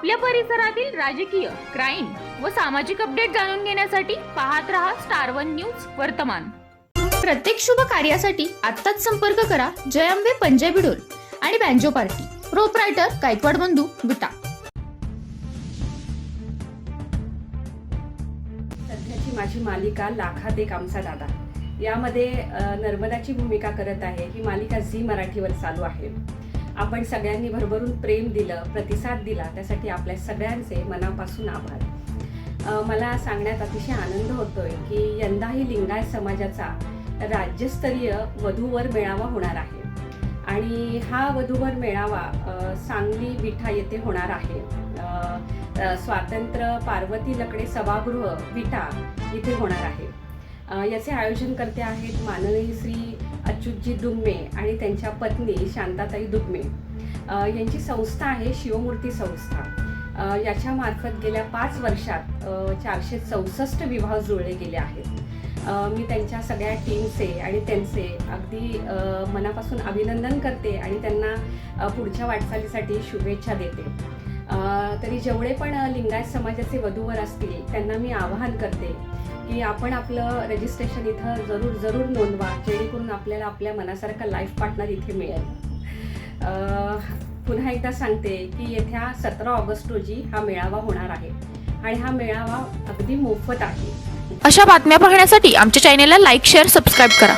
आपल्या परिसरातील राजकीय क्राईम व सामाजिक अपडेट जाणून घेण्यासाठी पाहत रहा स्टार वन न्यूज वर्तमान. प्रत्येक शुभ कार्यासाठी आत्ताच संपर्क करा जयंबे पंजाबी डोल आणि बँजो पार्टी. प्रोपरायटर गायकवाड बंधू विटा सध्याची माझी मालिका लाखात एक आमचा दादा. यामध्ये नर्मदाची भूमिका करत आहे. ही मालिका झी मराठीवर चालू आहे. आपण सगळ्यांनी भरभरून प्रेम दिलं प्रतिसाद दिला त्यासाठी आपल्या सगळ्यांचे मनापासून आभार. मला सांगण्यात अतिशय आनंद होतोय की यंदाही लिंगायत समाजाचा राज्यस्तरीय वधूवर मेळावा होणार आहे. आणि हा वधूवर मेळावा सांगली विठा येथे होणार आहे. स्वातंत्र्य पार्वती लकडे सभागृह विठा इथे होणार आहे. याचे आयोजन करते आहेत माननीय श्री अच्युतजी दुग्मे आणि त्यांच्या पत्नी शांताताई दुग्मे यांची संस्था आहे शिवमूर्ती संस्था. याच्यामार्फत गेल्या पाच वर्षात चारशे चौसष्ट विवाह जुळले गेले आहेत. मी त्यांच्या सगळ्या टीमचे आणि त्यांचे अगदी मनापासून अभिनंदन करते आणि त्यांना पुढच्या वाटचालीसाठी शुभेच्छा देते. तरी जेवढे पण लिंगायत समाजाचे वधूवर असतील त्यांना मी आवाहन करते की आपण आपलं रजिस्ट्रेशन इथं जरूर जरूर नोंदवा जेणेकरून आपल्याला आपल्या मनासारखा लाईफ पार्टनर इथे मिळेल. पुन्हा एकदा सांगते की येत्या सतरा ऑगस्ट रोजी हा मेळावा होणार आहे आणि हा मेळावा अगदी मोफत आहे. अशा बातम्या पाहण्यासाठी आमच्या चॅनेलला लाईक शेअर सबस्क्राईब करा.